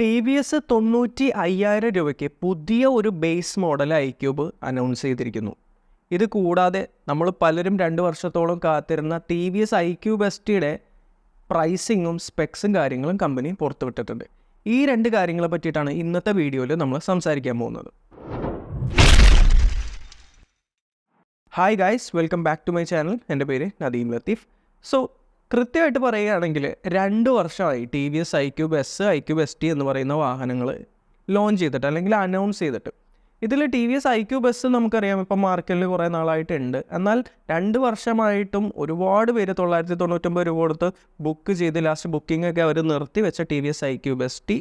T V S തൊണ്ണൂറ്റി അയ്യായിരം രൂപയ്ക്ക് പുതിയ ഒരു base model I Qube announce ചെയ്തിരിക്കുന്നു. ഇത് കൂടാതെ നമ്മൾ പലരും രണ്ട് വർഷത്തോളം കാത്തിരുന്ന T V S I Qube S ടിയുടെ പ്രൈസിങ്ങും സ്പെക്സും കാര്യങ്ങളും കമ്പനി പുറത്തുവിട്ടിട്ടുണ്ട്. ഈ രണ്ട് കാര്യങ്ങളെ പറ്റിയിട്ടാണ് ഇന്നത്തെ വീഡിയോയിൽ നമ്മൾ സംസാരിക്കാൻ പോകുന്നത്. Hi guys welcome back to my channel എന്റെ പേര് നദീം ലത്തീഫ്. സോ കൃത്യമായിട്ട് പറയുകയാണെങ്കിൽ രണ്ട് വർഷമായി T V S I Qube S I Qube S T എന്ന് പറയുന്ന വാഹനങ്ങൾ ലോഞ്ച് ചെയ്തിട്ട് അല്ലെങ്കിൽ അനൗൺസ് ചെയ്തിട്ട്. ഇതിൽ T V S I Qube S നമുക്കറിയാം ഇപ്പം മാർക്കറ്റിൽ കുറേ നാളായിട്ടുണ്ട്. എന്നാൽ രണ്ട് വർഷമായിട്ടും ഒരുപാട് പേര് തൊള്ളായിരത്തി തൊണ്ണൂറ്റൊമ്പത് രൂപ കൊടുത്ത് ബുക്ക് ചെയ്ത് ലാസ്റ്റ് ബുക്കിംഗ് ഒക്കെ അവർ നിർത്തി വെച്ച T V S I Qube S T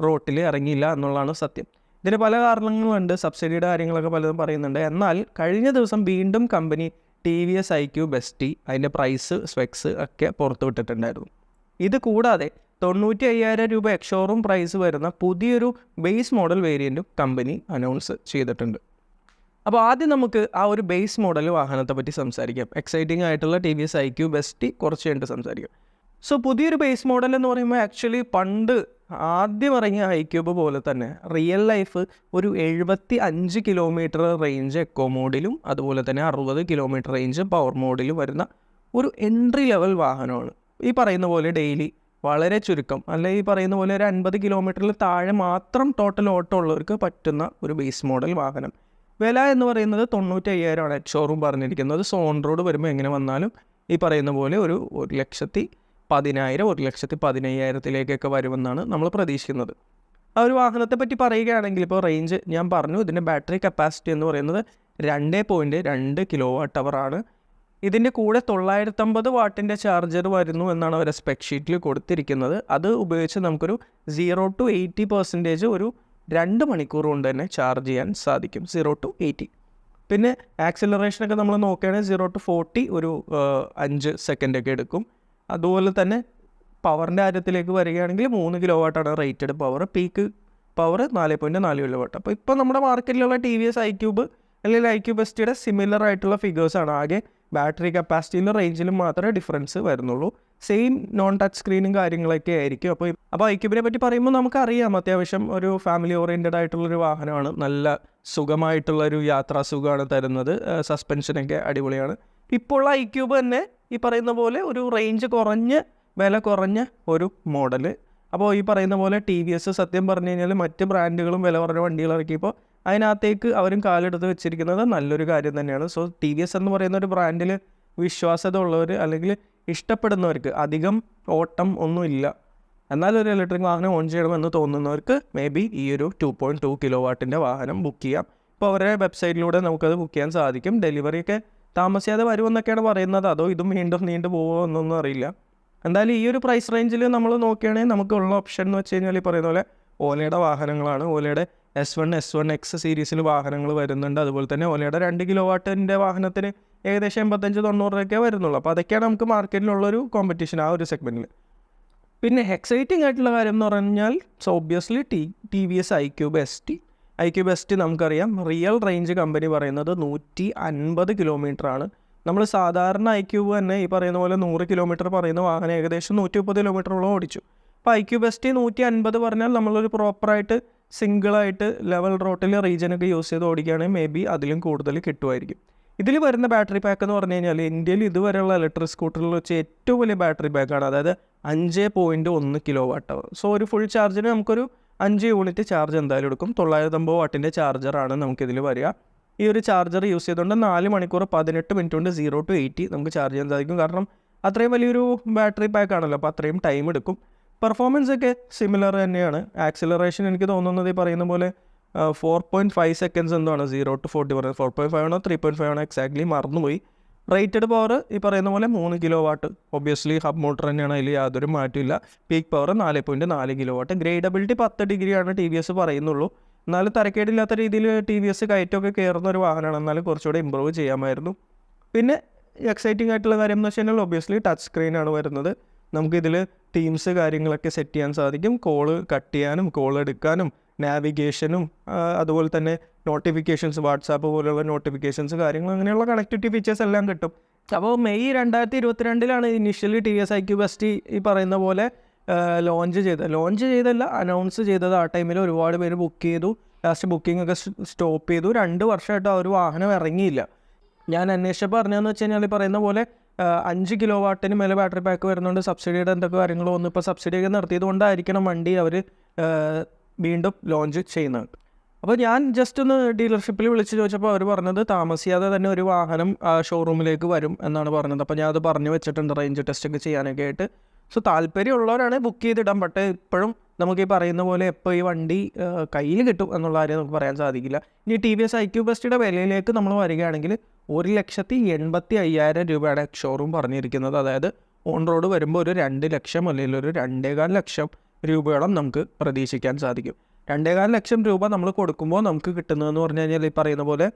റോട്ടിൽ ഇറങ്ങിയില്ല എന്നുള്ളതാണ് സത്യം. ഇതിന് പല കാരണങ്ങളുണ്ട്. സബ്സിഡിയുടെ കാര്യങ്ങളൊക്കെ പലതും പറയുന്നുണ്ട്. എന്നാൽ കഴിഞ്ഞ ദിവസം വീണ്ടും company T V S I Qube S T അതിന്റെ പ്രൈസ് സ്പെക്സ് ഒക്കെ പുറത്തുവിട്ടിട്ടുണ്ടായിരുന്നു. ഇത് കൂടാതെ തൊണ്ണൂറ്റി അയ്യായിരം രൂപ എക്സോറും പ്രൈസ് വരുന്ന പുതിയൊരു ബേസ് മോഡൽ വേരിയന്റും കമ്പനി അനൗൺസ് ചെയ്തിട്ടുണ്ട്. അപ്പോൾ ആദ്യം നമുക്ക് ആ ഒരു ബേസ് മോഡൽ വാഹനത്തെ പറ്റി സംസാരിക്കാം. എക്സൈറ്റിംഗ് ആയിട്ടുള്ള T V S I Qube S T കുറച്ച് കഴിഞ്ഞിട്ട് സംസാരിക്കാം. സോ പുതിയൊരു ബേസ് മോഡൽ എന്ന് പറയുമ്പോൾ ആക്ച്വലി പണ്ട് ആദ്യം ഇറങ്ങിയ ഹൈക്യൂബ് ക്യൂബ് പോലെ തന്നെ റിയൽ ലൈഫ് ഒരു എഴുപത്തി അഞ്ച് കിലോമീറ്റർ റേഞ്ച് എക്കോ മോഡിലും അതുപോലെ തന്നെ അറുപത് കിലോമീറ്റർ റേഞ്ച് പവർ മോഡിലും വരുന്ന ഒരു എൻട്രി ലെവൽ വാഹനമാണ്. ഈ പറയുന്ന പോലെ ഡെയിലി വളരെ ചുരുക്കം. അല്ലെ ഈ പറയുന്ന പോലെ ഒരു അൻപത് കിലോമീറ്ററിൽ താഴെ മാത്രം ടോട്ടൽ ഓട്ടോ ഉള്ളവർക്ക് പറ്റുന്ന ഒരു ബേസ് മോഡൽ വാഹനം. വില എന്ന് പറയുന്നത് തൊണ്ണൂറ്റി അയ്യായിരമാണ് ഷോറൂം പറഞ്ഞിരിക്കുന്നത്. സോൺ റോഡ് വരുമ്പോൾ എങ്ങനെ വന്നാലും ഈ പറയുന്ന പോലെ ഒരു ഒരു ലക്ഷത്തി പതിനായിരം ഒരു ലക്ഷത്തി പതിനയ്യായിരത്തിലേക്കൊക്കെ വരുമെന്നാണ് നമ്മൾ പ്രതീക്ഷിക്കുന്നത്. ആ ഒരു വാഹനത്തെ പറ്റി പറയുകയാണെങ്കിൽ ഇപ്പോൾ റേഞ്ച് ഞാൻ പറഞ്ഞു ഇതിന്റെ ബാറ്ററി കപ്പാസിറ്റി എന്ന് പറയുന്നത് രണ്ട് പോയിന്റ് രണ്ട് കിലോ വാട്ട് അവറാണ് ഇതിന്റെ കൂടെ തൊള്ളായിരത്തമ്പത് വാട്ടിന്റെ ചാർജർ വരുന്നു എന്നാണ് അവർ സ്പെക് ഷീറ്റിൽ കൊടുത്തിരിക്കുന്നത്. അത് ഉപയോഗിച്ച് നമുക്കൊരു സീറോ ടു എയ്റ്റി പെർസെന്റേജ് ഒരു രണ്ട് മണിക്കൂർ കൊണ്ട് തന്നെ ചാർജ് ചെയ്യാൻ സാധിക്കും സീറോ ടു എയ്റ്റി പിന്നെ ആക്സിലറേഷനൊക്കെ നമ്മൾ നോക്കുകയാണെങ്കിൽ സീറോ ടു ഫോർട്ടി ഒരു അഞ്ച് സെക്കൻഡൊക്കെ എടുക്കും. അതുപോലെ തന്നെ പവറിന്റെ കാര്യത്തിലേക്ക് വരികയാണെങ്കിൽ മൂന്ന് കിലോ വാട്ടാണ് റേറ്റഡ് പവർ. പീക്ക് പവർ നാല് പോയിന്റ് നാല് കിലോ വാട്ട് അപ്പോൾ ഇപ്പോൾ നമ്മുടെ മാർക്കറ്റിലുള്ള T V S I Qube അല്ലെങ്കിൽ ഐ ക്യൂബ് എസ് ടിയുടെ സിമിലർ ആയിട്ടുള്ള ഫിഗേഴ്സാണ് ആകെ ബാറ്ററി കപ്പാസിറ്റിയിലും റേഞ്ചിലും മാത്രമേ ഡിഫറൻസ് വരുന്നുള്ളൂ. സെയിം നോൺ ടച്ച് സ്ക്രീനും കാര്യങ്ങളൊക്കെ ആയിരിക്കും. അപ്പോൾ അപ്പോൾ ഐ ക്യൂബിനെ പറ്റി പറയുമ്പോൾ നമുക്കറിയാം അത്യാവശ്യം ഒരു ഫാമിലി ഓറിയന്റഡ് ആയിട്ടുള്ളൊരു വാഹനമാണ്. നല്ല സുഖമായിട്ടുള്ളൊരു യാത്രാ സുഖമാണ് തരുന്നത് സസ്പെൻഷനൊക്കെ അടിപൊളിയാണ്. ഇപ്പോൾ ഉള്ള ഐ ക്യൂബ് തന്നെ ഈ പറയുന്ന പോലെ ഒരു റേഞ്ച് കുറഞ്ഞ് വില കുറഞ്ഞ ഒരു മോഡൽ അപ്പോൾ ഈ പറയുന്ന പോലെ ടി വി എസ് സത്യം പറഞ്ഞു കഴിഞ്ഞാൽ മറ്റ് ബ്രാൻഡുകളും വില കുറഞ്ഞ വണ്ടികൾ ഇറക്കിയപ്പോൾ അതിനകത്തേക്ക് അവരും കാലെടുത്ത് വെച്ചിരിക്കുന്നത് നല്ലൊരു കാര്യം തന്നെയാണ്. സോ ടി വി എസ് എന്ന് പറയുന്ന ഒരു ബ്രാൻഡിൽ വിശ്വാസ്യത ഉള്ളവർ അല്ലെങ്കിൽ ഇഷ്ടപ്പെടുന്നവർക്ക് അധികം ഓട്ടം ഒന്നുമില്ല. എന്നാലൊരു ഇലക്ട്രിക് വാഹനം ഓൺ ചെയ്യണമെന്ന് തോന്നുന്നവർക്ക് മേ ബി ഈ ഒരു ടു പോയിന്റ് ടു കിലോ വാട്ടിന്റെ വാഹനം ബുക്ക് ചെയ്യാം. ഇപ്പോൾ അവരുടെ വെബ്സൈറ്റിലൂടെ നമുക്കത് ബുക്ക് ചെയ്യാൻ സാധിക്കും. ഡെലിവറിയൊക്കെ താമസിയാതെ വരുമെന്നൊക്കെയാണ് പറയുന്നത്. അതോ ഇതും വീണ്ടും നീണ്ടു പോകുമോ എന്നൊന്നും അറിയില്ല. എന്തായാലും ഈ ഒരു പ്രൈസ് റേഞ്ചിൽ നമ്മൾ നോക്കുകയാണെങ്കിൽ നമുക്കുള്ള ഓപ്ഷൻ എന്ന് വെച്ച് കഴിഞ്ഞാൽ ഈ പറയുന്ന പോലെ ഓലയുടെ വാഹനങ്ങളാണ്. ഓലയുടെ S one S one X സീരീസിൽ വാഹനങ്ങൾ വരുന്നുണ്ട്. അതുപോലെ തന്നെ ഓലയുടെ രണ്ട് കിലോ വാട്ടിന്റെ വാഹനത്തിന് ഏകദേശം എൺപത്തഞ്ച് തൊണ്ണൂറ് രൂപയൊക്കെ വരുന്നുള്ളൂ. അപ്പോൾ അതൊക്കെയാണ് നമുക്ക് മാർക്കറ്റിലുള്ളൊരു കോമ്പറ്റീഷൻ ആ ഒരു സെഗ്മെന്റിൽ പിന്നെ എക്സൈറ്റിംഗ് ആയിട്ടുള്ള കാര്യം എന്ന് പറഞ്ഞാൽ so obviously T T V S I Qube S T I Qube S T നമുക്കറിയാം. റിയൽ റേഞ്ച് കമ്പനി പറയുന്നത് നൂറ്റി അൻപത് കിലോമീറ്റർ ആണ് നമ്മൾ സാധാരണ ഐ ക്യൂബ് തന്നെ ഈ പറയുന്ന പോലെ നൂറ് കിലോമീറ്റർ പറയുന്ന വാഹനം ഏകദേശം നൂറ്റി മുപ്പത് കിലോമീറ്ററോളം ഓടിച്ചു. അപ്പോൾ ഐ ക്യു ബെസ്റ്റ് നൂറ്റി അൻപത് പറഞ്ഞാൽ നമ്മളൊരു പ്രോപ്പറായിട്ട് സിംഗിളായിട്ട് ലെവൽ റോട്ടിൽ റീജിയനൊക്കെ യൂസ് ചെയ്ത് ഓടിക്കുകയാണെങ്കിൽ മേ ബി അതിലും കൂടുതൽ കിട്ടുമായിരിക്കും. ഇതിൽ വരുന്ന ബാറ്ററി പാക്ക് എന്ന് പറഞ്ഞു കഴിഞ്ഞാൽ ഇന്ത്യയിൽ ഇതുവരെയുള്ള ഇലക്ട്രിക് സ്കൂട്ടറിൽ വെച്ച് ഏറ്റവും വലിയ ബാറ്ററി പാക്കാണ് അതായത് അഞ്ച് പോയിന്റ് ഒന്ന് കിലോ വാട്ട് അവർ സോ ഒരു ഫുൾ ചാർജിന് നമുക്കൊരു അഞ്ച് യൂണിറ്റ് ചാർജ് എന്തായാലും എടുക്കും. തൊള്ളായിരത്തമ്പത് വാട്ടിന്റെ ചാർജറാണ് നമുക്കിതിൽ വരിക. ഈ ഒരു ചാർജർ യൂസ് ചെയ്തുകൊണ്ട് നാല് മണിക്കൂർ പതിനെട്ട് മിനിറ്റ് കൊണ്ട് സീറോ ടു എയ്റ്റി നമുക്ക് ചാർജ് ചെയ്യാൻ സാധിക്കും. കാരണം അത്രയും വലിയൊരു ബാറ്ററി പാക്ക് ആണല്ലോ അപ്പോൾ അത്രയും ടൈം എടുക്കും. പെർഫോമൻസ് ഒക്കെ സിമിലർ തന്നെയാണ്. ആക്സിലറേഷൻ എനിക്ക് തോന്നുന്നത് ഈ പറയുന്ന പോലെ ഫോർ പോയിന്റ് ഫൈവ് സെക്കൻഡ്സ് എന്താണ് സീറോ ടു ഫോർട്ടി പറയുന്നത് ഫോർ പോയിന്റ് ഫൈവ് ആണോ ത്രീ പോയിന്റ് ഫൈവ് ആണോ എക്സാക്ട്ലി മറന്നുപോയി. റേറ്റഡ് പവർ ഈ പറയുന്ന പോലെ മൂന്ന് kilo watt obviously hub motor തന്നെയാണ് അതിൽ യാതൊരു മാറ്റമില്ല പീക്ക് പവർ നാല് പോയിന്റ് നാല് കിലോ വാട്ട് ഗ്രേഡബിലിറ്റി പത്ത് ഡിഗ്രിയാണ് ടി വി എസ് പറയുന്നുള്ളൂ. എന്നാലും തരക്കേടില്ലാത്ത രീതിയിൽ ടി വി എസ് കയറ്റമൊക്കെ കയറുന്ന ഒരു വാഹനമാണ്. എന്നാലും കുറച്ചുകൂടെ ഇമ്പ്രൂവ് ചെയ്യാമായിരുന്നു. പിന്നെ എക്സൈറ്റിംഗ് ആയിട്ടുള്ള കാര്യം എന്ന് വെച്ച് കഴിഞ്ഞാൽ ഒബ്വിയസ്ലി ടച്ച് സ്ക്രീനാണ് വരുന്നത്. നമുക്കിതിൽ ടീംസ് കാര്യങ്ങളൊക്കെ സെറ്റ് ചെയ്യാൻ സാധിക്കും. കോൾ കട്ട് ചെയ്യാനും കോൾ എടുക്കാനും നാവിഗേഷനും അതുപോലെ തന്നെ നോട്ടിഫിക്കേഷൻസ് വാട്സാപ്പ് പോലുള്ള നോട്ടിഫിക്കേഷൻസ് കാര്യങ്ങൾ അങ്ങനെയുള്ള കണക്ടിവിറ്റി ഫീച്ചേഴ്സ് എല്ലാം കിട്ടും. അപ്പോൾ മെയ് രണ്ടായിരത്തി ഇരുപത്തിരണ്ടിലാണ് initially T S I Qube T ഈ പറയുന്ന പോലെ ലോഞ്ച് ചെയ്തത് ലോഞ്ച് ചെയ്തല്ല അനൗൺസ് ചെയ്തത് ആ ടൈമിൽ ഒരുപാട് പേര് ബുക്ക് ചെയ്തു. ലാസ്റ്റ് ബുക്കിംഗ് ഒക്കെ സ്റ്റോപ്പ് ചെയ്തു. രണ്ട് വർഷമായിട്ട് ആ ഒരു വാഹനം ഇറങ്ങിയില്ല. ഞാൻ അന്വേഷിച്ചപ്പോൾ പറഞ്ഞതെന്ന് വെച്ച് കഴിഞ്ഞാൽ പറയുന്ന പോലെ അഞ്ച് കിലോ വാട്ടിന് മേലെ ബാറ്ററി പാക്ക് വരുന്നുണ്ട്. സബ്സിഡിയുടെ എന്തൊക്കെ കാര്യങ്ങളോ ഒന്നും ഇപ്പോൾ സബ്സിഡിയൊക്കെ നിർത്തിയത് കൊണ്ടായിരിക്കണം വണ്ടി അവർ വീണ്ടും ലോഞ്ച് ചെയ്യുന്നത്. അപ്പോൾ ഞാൻ ജസ്റ്റ് ഒന്ന് ഡീലർഷിപ്പിൽ വിളിച്ച് ചോദിച്ചപ്പോൾ അവർ പറഞ്ഞത് താമസിയാതെ തന്നെ ഒരു വാഹനം ഷോറൂമിലേക്ക് വരും എന്നാണ് പറഞ്ഞത്. അപ്പോൾ ഞാൻ അത് പറഞ്ഞു വെച്ചിട്ടുണ്ട് റേഞ്ച് ടെസ്റ്റ് ഒക്കെ ചെയ്യാനൊക്കെ ആയിട്ട്. സോ താല്പര്യമുള്ളവരാണ് ബുക്ക് ചെയ്തിടാം. പക്ഷേ ഇപ്പോഴും നമുക്ക് ഈ പറയുന്ന പോലെ എപ്പോൾ ഈ വണ്ടി കയ്യിൽ കിട്ടും എന്നുള്ള കാര്യം നമുക്ക് പറയാൻ സാധിക്കില്ല. ഇനി T V S I Qube ബെസ്റ്റിയുടെ വിലയിലേക്ക് നമ്മൾ വരികയാണെങ്കിൽ ഒരു ലക്ഷത്തി എൺപത്തി അയ്യായിരം രൂപയാണ് ഷോറൂം പറഞ്ഞിരിക്കുന്നത്. അതായത് ഓൺ റോഡ് വരുമ്പോൾ ഒരു രണ്ട് ലക്ഷം അല്ലെങ്കിൽ ഒരു രണ്ടേകാൽ ലക്ഷം രൂപയോളം നമുക്ക് പ്രതീക്ഷിക്കാൻ സാധിക്കും. രണ്ടേകാൽ ലക്ഷം രൂപ നമ്മൾ കൊടുക്കുമ്പോൾ നമുക്ക് കിട്ടുന്നതെന്ന് പറഞ്ഞു കഴിഞ്ഞാൽ ഈ പറയുന്ന പോലെ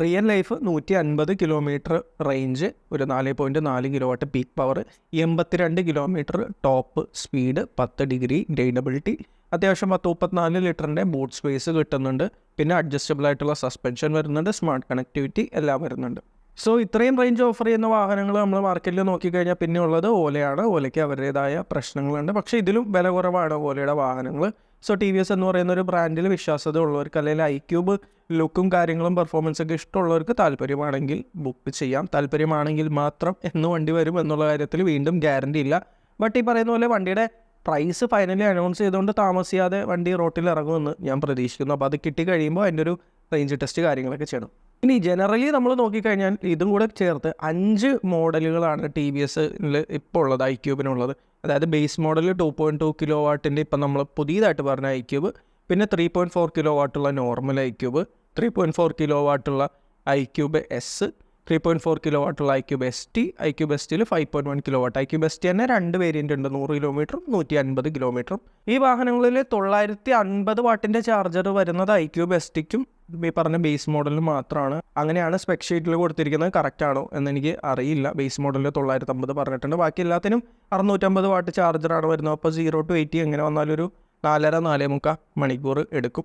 റിയൽ ലൈഫ് നൂറ്റി അൻപത് കിലോമീറ്റർ റേഞ്ച് ഒരു നാല് പോയിന്റ് നാല് കിലോ വാട്ട് പീക്ക് പവർ എൺപത്തിരണ്ട് കിലോമീറ്റർ ടോപ്പ് സ്പീഡ് പത്ത് ഡിഗ്രി ഗ്രേഡബിലിറ്റി അത്യാവശ്യം പത്ത് മുപ്പത്തിനാല് ലിറ്ററിന്റെ ബൂട്ട് സ്പേസ് കിട്ടുന്നുണ്ട്. പിന്നെ അഡ്ജസ്റ്റബിൾ ആയിട്ടുള്ള സസ്പെൻഷൻ വരുന്നുണ്ട് സ്മാർട്ട് കണക്ടിവിറ്റി എല്ലാം വരുന്നുണ്ട്. സോ ഇത്രയും റേഞ്ച് ഓഫർ ചെയ്യുന്ന വാഹനങ്ങൾ നമ്മൾ മാർക്കറ്റിൽ നോക്കിക്കഴിഞ്ഞാൽ പിന്നെ ഉള്ളത് ഓലയാണ്. ഓലയ്ക്ക് അവരുടേതായ പ്രശ്നങ്ങളുണ്ട്. പക്ഷേ ഇതിലും വില കുറവാണ് ഓലയുടെ വാഹനങ്ങൾ. സോ ടി വി എസ് എന്ന് പറയുന്ന ഒരു ബ്രാൻഡിൽ വിശ്വാസത ഉള്ളവർക്ക് അല്ലെങ്കിൽ ഐ ക്യൂബ് ലുക്കും കാര്യങ്ങളും പെർഫോമൻസ് ഒക്കെ ഇഷ്ടമുള്ളവർക്ക് താല്പര്യമാണെങ്കിൽ ബുക്ക് ചെയ്യാം. താല്പര്യമാണെങ്കിൽ മാത്രം എന്ന് വണ്ടി വരും എന്നുള്ള കാര്യത്തിൽ വീണ്ടും ഗ്യാരണ്ടി ഇല്ല. ബട്ട് ഈ പറയുന്ന പോലെ വണ്ടിയുടെ പ്രൈസ് ഫൈനലി അനൗൺസ് ചെയ്തുകൊണ്ട് താമസിയാതെ വണ്ടി റോട്ടിൽ ഇറങ്ങുമെന്ന് ഞാൻ പ്രതീക്ഷിക്കുന്നു. അപ്പോൾ അത് കിട്ടി കഴിയുമ്പോൾ അതിന്റെ ഒരു റേഞ്ച് ടെസ്റ്റ് കാര്യങ്ങളൊക്കെ ചെയ്യണം. ഇനി ജനറലി നമ്മൾ നോക്കിക്കഴിഞ്ഞാൽ ഇതും കൂടെ ചേർത്ത് അഞ്ച് മോഡലുകളാണ് ടി വി എസിൽ ഇപ്പോൾ ഉള്ളത് ഐ ക്യൂബിനുള്ളത് അതായത് base model to point two kilo വാട്ടിന്റെ ഇപ്പം നമ്മൾ പുതിയതായിട്ട് പറഞ്ഞ ഐ ക്യൂബ് പിന്നെ three point four kilo വാട്ടുള്ള normal I cube three point four kilo വാട്ടുള്ള I cube S three point four kilo വാട്ടുള്ള I cube S T I cube S ടിയിൽ five point one kilo watt I cube S T തന്നെ രണ്ട് variant ഉണ്ട്. നൂറ് കിലോമീറ്ററും നൂറ്റി അൻപത് കിലോമീറ്ററും ഈ വാഹനങ്ങളിൽ തൊള്ളായിരത്തി അൻപത് വാട്ടിന്റെ ചാർജർ വരുന്നത് ഐ ക്യൂബ് എസ് ടിക്കും ഈ പറഞ്ഞ ബേസ് മോഡലിന് മാത്രമാണ് അങ്ങനെയാണ് സ്പെക് ഷീറ്റിൽ കൊടുത്തിരിക്കുന്നത്. കറക്റ്റ് ആണോ എന്ന് എനിക്ക് അറിയില്ല. ബേസ് മോഡലിൽ തൊള്ളായിരത്തി അമ്പത് പറഞ്ഞിട്ടുണ്ട്. ബാക്കി എല്ലാത്തിനും അറുന്നൂറ്റമ്പത് വാട്ട് ചാർജറാണ് വരുന്നത്. അപ്പോൾ സീറോ ടു എയ്റ്റി എങ്ങനെ വന്നാലൊരു നാലര നാലേ മുക്കാൽ മണിക്കൂർ എടുക്കും.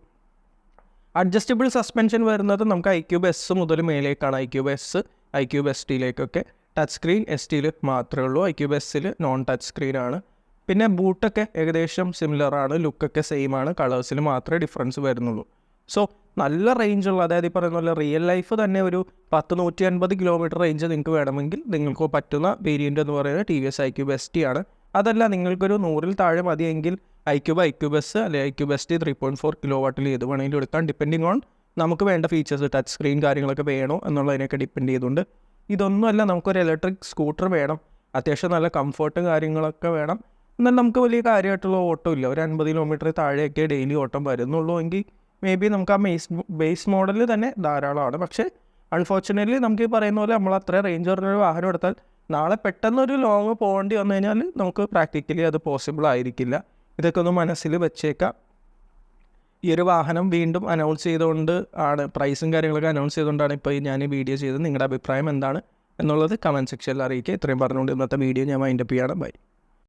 അഡ്ജസ്റ്റബിൾ സസ്പെൻഷൻ വരുന്നത് നമുക്ക് ഐ ക്യൂബ് എസ് മുതൽ മേലേക്കാണ് I Qube S I Qube S ടിയിലേക്കൊക്കെ touch screen S ടിയിൽ മാത്രമേ ഉള്ളൂ. ഐ ക്യൂബ് എസ്സിൽ നോൺ ടച്ച് സ്ക്രീനാണ് പിന്നെ ബൂട്ടൊക്കെ ഏകദേശം സിമിലർ ആണ്. ലുക്കൊക്കെ സെയിം ആണ്. കളേഴ്സിൽ മാത്രമേ ഡിഫറൻസ് വരുന്നുള്ളൂ. സോ നല്ല റേഞ്ചുള്ള അതായത് ഈ പറയുന്ന പോലെ റിയൽ ലൈഫ് തന്നെ ഒരു പത്ത് നൂറ്റി അൻപത് കിലോമീറ്റർ റേഞ്ച് നിങ്ങൾക്ക് വേണമെങ്കിൽ നിങ്ങൾക്ക് പറ്റുന്ന വേരിയന്റ് എന്ന് പറയുന്നത് T V S I Qube S T ആണ്. അതല്ല നിങ്ങൾക്കൊരു നൂറിൽ താഴെ മതിയെങ്കിൽ I Qube I Qube S അല്ലെങ്കിൽ I Qube S T three point four kilo വാട്ടിൽ ഏത് വേണമെങ്കിലും എടുക്കാം. ഡിപ്പെൻഡിങ് ഓൺ നമുക്ക് വേണ്ട ഫീച്ചേഴ്സ് ടച്ച് സ്ക്രീൻ കാര്യങ്ങളൊക്കെ വേണോ എന്നുള്ളതിനൊക്കെ ഡിപ്പെൻഡ് ചെയ്തുകൊണ്ട്. ഇതൊന്നുമല്ല നമുക്കൊരു ഇലക്ട്രിക് സ്കൂട്ടർ വേണം. അത്യാവശ്യം നല്ല കംഫർട്ടും കാര്യങ്ങളൊക്കെ വേണം. എന്നാൽ നമുക്ക് വലിയ കാര്യമായിട്ടുള്ള ഓട്ടം ഇല്ല. ഒരു അൻപത് കിലോമീറ്റർ താഴെയൊക്കെ ഡെയിലി ഓട്ടം വരുന്നുള്ളൂ എങ്കിൽ മേ ബി നമുക്ക് ആ ബേസ് ബേസ് മോഡലിൽ തന്നെ ധാരാളമാണ്. പക്ഷേ അൺഫോർച്ചുനേറ്റ്ലി നമുക്ക് ഈ പറയുന്ന പോലെ നമ്മൾ അത്ര റേഞ്ച് പറഞ്ഞൊരു വാഹനം എടുത്താൽ നാളെ പെട്ടെന്നൊരു ലോങ് പോകേണ്ടി വന്നു കഴിഞ്ഞാൽ നമുക്ക് പ്രാക്ടിക്കലി അത് പോസിബിൾ ആയിരിക്കില്ല. ഇതൊക്കെ ഒന്ന് മനസ്സിൽ വെച്ചേക്കാം. ഈ ഒരു വാഹനം വീണ്ടും അനൗൺസ് ചെയ്തുകൊണ്ട് ആണ് പ്രൈസും കാര്യങ്ങളൊക്കെ അനൗൺസ് ചെയ്തുകൊണ്ടാണ് ഇപ്പോൾ ഞാൻ ഈ വീഡിയോ ചെയ്തത്. നിങ്ങളുടെ അഭിപ്രായം എന്താണ് എന്നുള്ളത് കമന്റ് സെക്ഷനിൽ അറിയിക്കുക. ഇത്രയും പറഞ്ഞുകൊണ്ട് ഇന്നത്തെ വീഡിയോ ഞാൻ മൈൻഡപ്പ് ചെയ്യണം. ബൈ